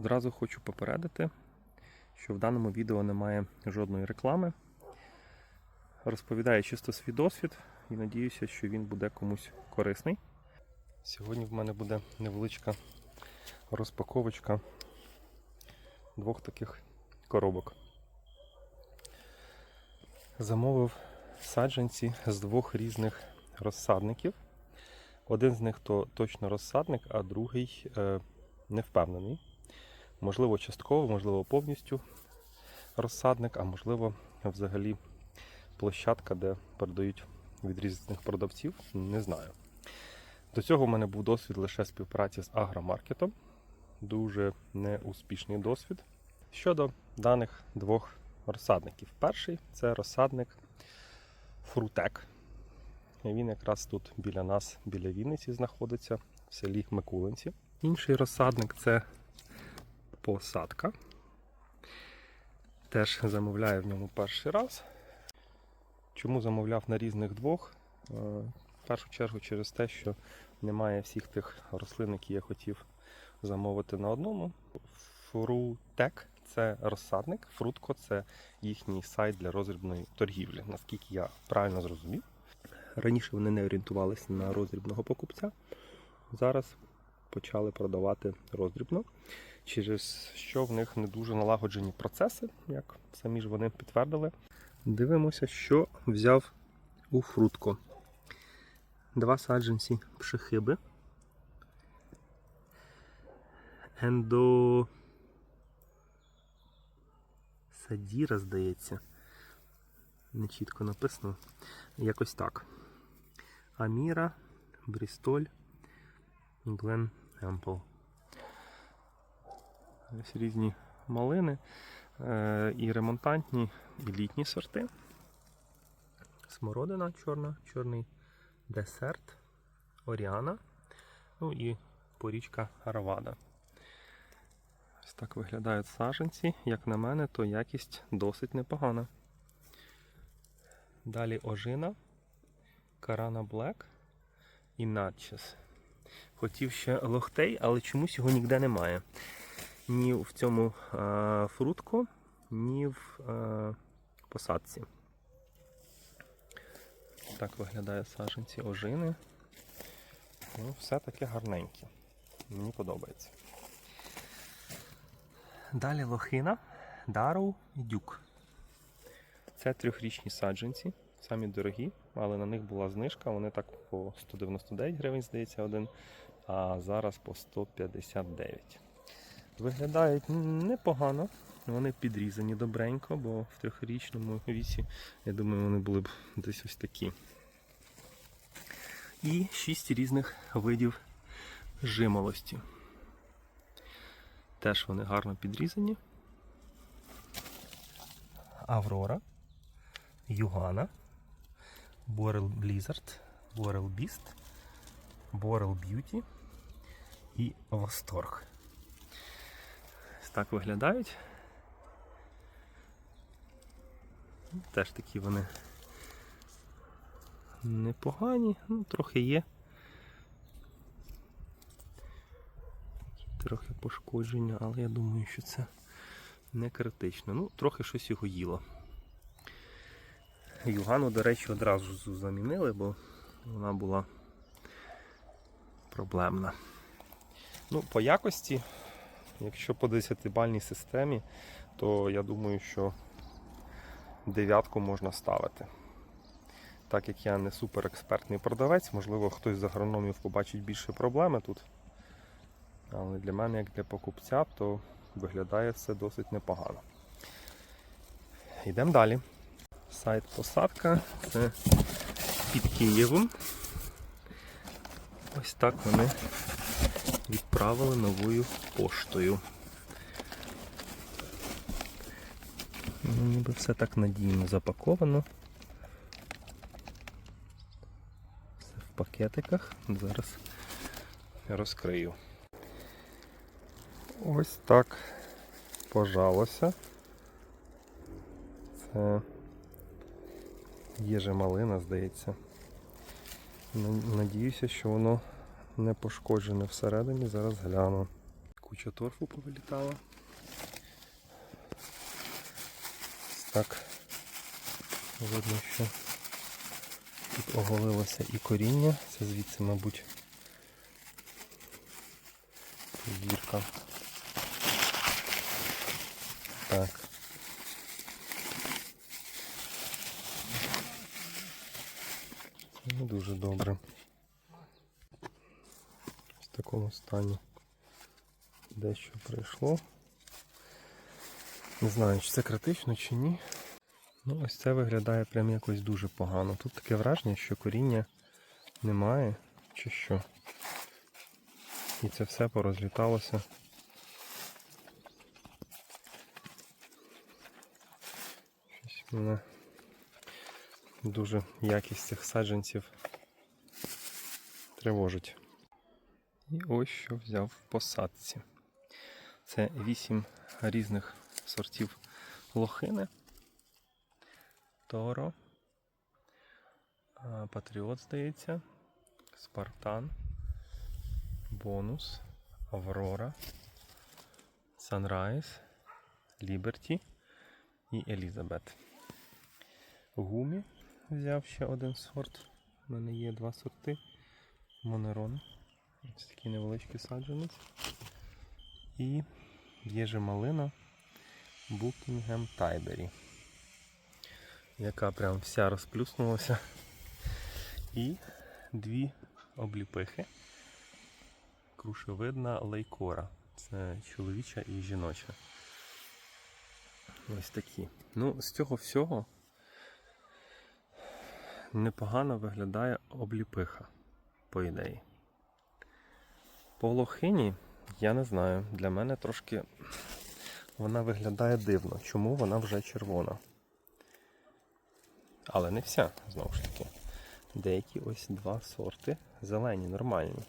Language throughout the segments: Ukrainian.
Одразу хочу попередити, що в даному відео немає жодної реклами. Розповідаю чисто свій досвід і надіюся, що він буде комусь корисний. Сьогодні в мене буде невеличка розпаковочка двох таких коробок. Замовив саджанці з двох різних розсадників. Один з них то точно розсадник, а другий е, не впевнений. Можливо, частково, можливо, повністю розсадник, а можливо, взагалі площадка, де продають від різних продавців, не знаю. До цього в мене був досвід лише співпраці з агромаркетом. Дуже неуспішний досвід. Щодо даних двох розсадників. Перший це розсадник Фрутек. Він якраз тут біля нас, біля Вінниці, знаходиться в селі Микулинці. Інший розсадник це посадка. Теж замовляю в ньому перший раз. Чому замовляв на різних двох? Е, В першу чергу через те, що немає всіх тих рослин, які я хотів замовити на одному. Фрутек це розсадник, фрутко це їхній сайт для роздрібної торгівлі, наскільки я правильно зрозумів. Раніше вони не орієнтувалися на роздрібного покупця. Зараз почали продавати роздрібно, через що в них не дуже налагоджені процеси, як самі ж вони підтвердили. Дивимося, що взяв у фрутко. Два саджанці пшехиби. Ендо. Садіра, здається. Не чітко написано. Якось так. Аміра, Брістоль, Глен Емпл. Ось різні малини е, і ремонтантні, і літні сорти. Смородина чорна, чорний десерт, Оріана, ну і порічка Аравада. Ось так виглядають саженці. Як на мене, то якість досить непогана. Далі ожина, Карана Блек і Натчес. Хотів ще лохтей, але чомусь його ніде немає. Ні в цьому а, фрутку, ні в а, посадці. Так виглядає саженці ожини. Ну, все таке гарненьке. Мені подобається. Далі лохина, дароу і дюк. Це трьохрічні саджанці, самі дорогі, але на них була знижка. Вони так по 199 гривень, здається, один, а зараз по 159. Виглядають непогано, вони підрізані добренько, бо в трьохрічному віці, я думаю, вони були б десь ось такі. І шість різних видів жимолості. Теж вони гарно підрізані. Аврора, Югана, Борел Blizzard, Борел Beast, Борел Beauty і Восторг. Так виглядають. Теж такі вони непогані, ну, трохи є. Трохи пошкодження, але я думаю, що це не критично. Ну, трохи щось його їло. Югану, до речі, одразу замінили, бо вона була проблемна. Ну, по якості, якщо по 10-бальній системі, то я думаю, що дев'ятку можна ставити. Так як я не суперекспертний продавець, можливо, хтось з агрономів побачить більше проблеми тут. Але для мене, як для покупця, то виглядає все досить непогано. Йдемо далі. Сайт посадка це під Києвом. Ось так вони відправили новою поштою. Ну, Ніби все так надійно запаковано. Все в пакетиках. Зараз розкрию. Ось так пожалося. Це їжа малина, здається. Надіюся, що воно не пошкоджене всередині. Зараз гляну. куча торфу повилітала. Так видно, що тут оголилося і коріння. Це звідси, мабуть, дірка. Так. Не дуже добре. В такому стані дещо прийшло. Не знаю, чи це критично, чи ні. Ну, ось це виглядає прям якось дуже погано. Тут таке враження, що коріння немає, чи що. І це все порозліталося. Щось мене дуже якість цих саджанців тривожить. І ось що взяв в посадці. Це вісім різних сортів лохини. Торо. Патріот, здається. Спартан. Бонус. Аврора. Санрайз. Ліберті і Елізабет. Гумі взяв ще один сорт. У мене є два сорти. Монерон. Ось такий невеличкий саджанець. І є же малина Букінгем Тайбері, яка прям вся розплюснулася. І дві обліпихи. Крушевидна лейкора. Це чоловіча і жіноча. Ось такі. Ну, з цього всього непогано виглядає обліпиха, по ідеї. По лохині, я не знаю, для мене трошки вона виглядає дивно. Чому вона вже червона? Але не вся, знову ж таки. Деякі ось два сорти зелені, нормальні.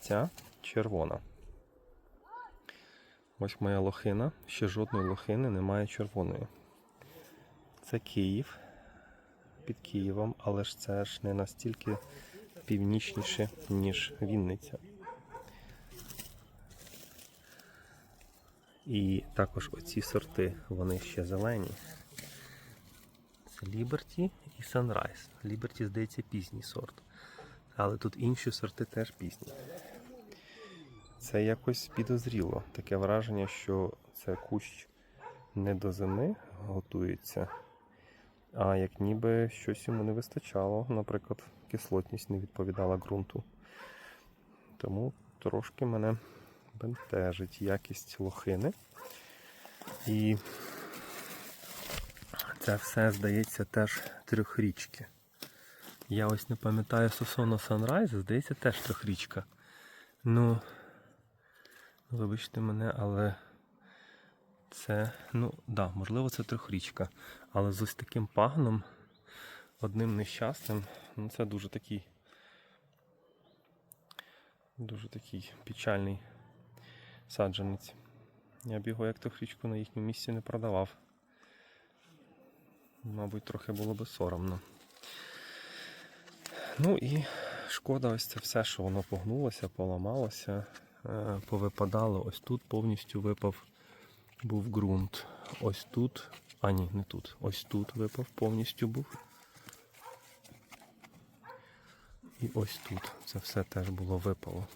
Ця червона. Ось моя лохина. Ще жодної лохини немає червоної. Це Київ під Києвом, але ж це ж не настільки північніше, ніж Вінниця. І також оці сорти, вони ще зелені. Це Liberty і Sunrise. Liberty, здається, пізній сорт. Але тут інші сорти теж пізні. Це якось підозріло. Таке враження, що це кущ не до зими готується, а як ніби щось йому не вистачало. Наприклад, кислотність не відповідала ґрунту. Тому трошки мене бентежить якість лохини. І це все, здається, теж трьохрічки. Я ось не пам'ятаю Сосоно Санрайз, здається, теж трьохрічка. Ну, вибачте мене, але це, ну, да, можливо, це трьохрічка. Але з ось таким пагном, одним нещасним, ну це дуже такий. Дуже такий печальний саджанець. Я б його як трьохрічку на їхньому місці не продавав. Мабуть, трохи було би соромно. Ну і шкода, ось це все, що воно погнулося, поламалося, е, повипадало. Ось тут повністю випав був ґрунт. Ось тут. А ні, не тут. Ось тут випав повністю був. І ось тут. Це все теж було випало.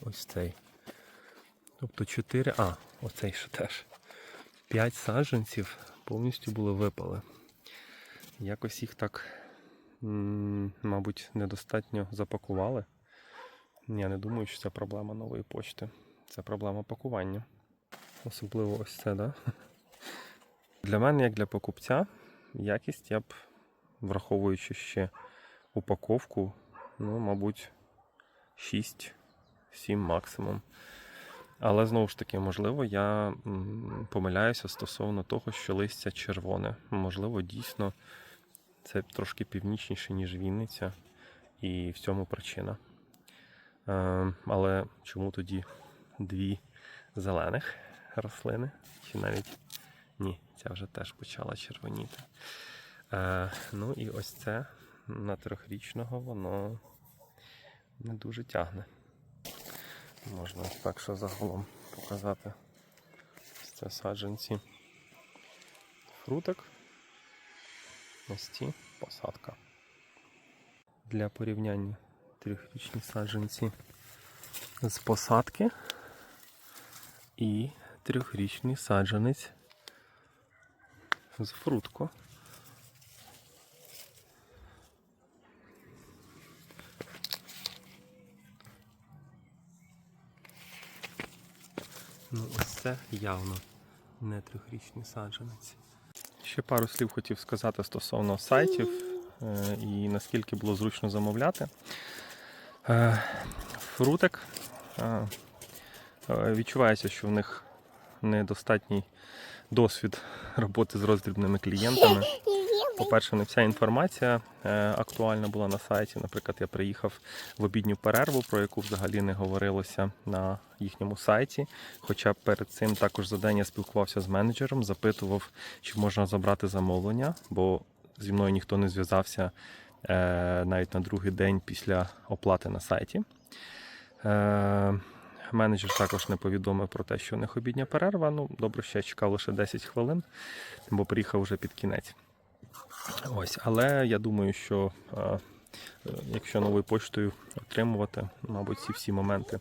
Ось цей. Тобто 4. А, оцей ще теж. 5 саджанців повністю були випали. Якось їх так, мабуть, недостатньо запакували. Я не думаю, що це проблема нової почти. Це проблема пакування. Особливо ось це, да? Для мене, як для покупця, якість я б, враховуючи ще упаковку, ну, мабуть, 6-7 максимум. Але знову ж таки, можливо, я помиляюся стосовно того, що листя червоне. Можливо, дійсно це трошки північніше, ніж Вінниця, і в цьому причина. Е, але чому тоді дві зелених рослини? Чи навіть ні, ця вже теж почала червоніти. Е, ну і ось це на трьохрічного воно не дуже тягне. Можна так ще загалом показати. Це саджанці фруток. Ось ці посадка. Для порівняння трьохрічні саджанці з посадки і трьохрічний саджанець з фрутку. Ну, ось це явно не трьохрічний саджанець. Ще пару слів хотів сказати стосовно сайтів е, і наскільки було зручно замовляти. Е, Фрутик. е, Відчувається, що в них недостатній досвід роботи з роздрібними клієнтами. По-перше, не вся інформація е, актуальна була на сайті. Наприклад, я приїхав в обідню перерву, про яку взагалі не говорилося на їхньому сайті. Хоча перед цим також за день я спілкувався з менеджером, запитував, чи можна забрати замовлення, бо зі мною ніхто не зв'язався е, навіть на другий день після оплати на сайті. Е, Менеджер також не повідомив про те, що у них обідня перерва. Ну, добре, я чекав лише 10 хвилин, бо приїхав вже під кінець. Ось, але я думаю, що е, якщо новою поштою отримувати, мабуть, ці всі моменти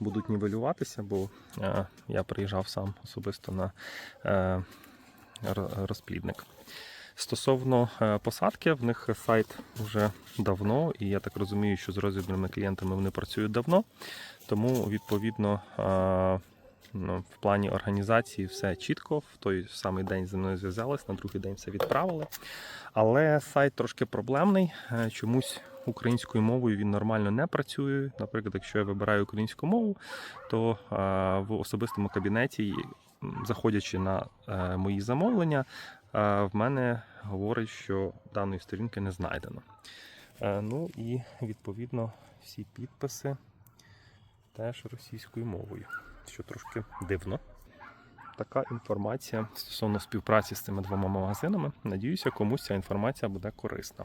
будуть нівелюватися, бо е, я приїжджав сам особисто на е, розплідник. Стосовно е, посадки, в них сайт вже давно, і я так розумію, що з розібраними клієнтами вони працюють давно. Тому, відповідно, ну, в плані організації все чітко. В той самий день зі мною зв'язались, на другий день все відправили. Але сайт трошки проблемний. е, Чомусь українською мовою він нормально не працює. Наприклад, якщо я вибираю українську мову, то е, в особистому кабінеті, заходячи на е, мої замовлення, в мене говорить, що даної сторінки не знайдено. Ну і відповідно всі підписи теж російською мовою, що трошки дивно. Така інформація стосовно співпраці з цими двома магазинами. Надіюся, комусь ця інформація буде корисна.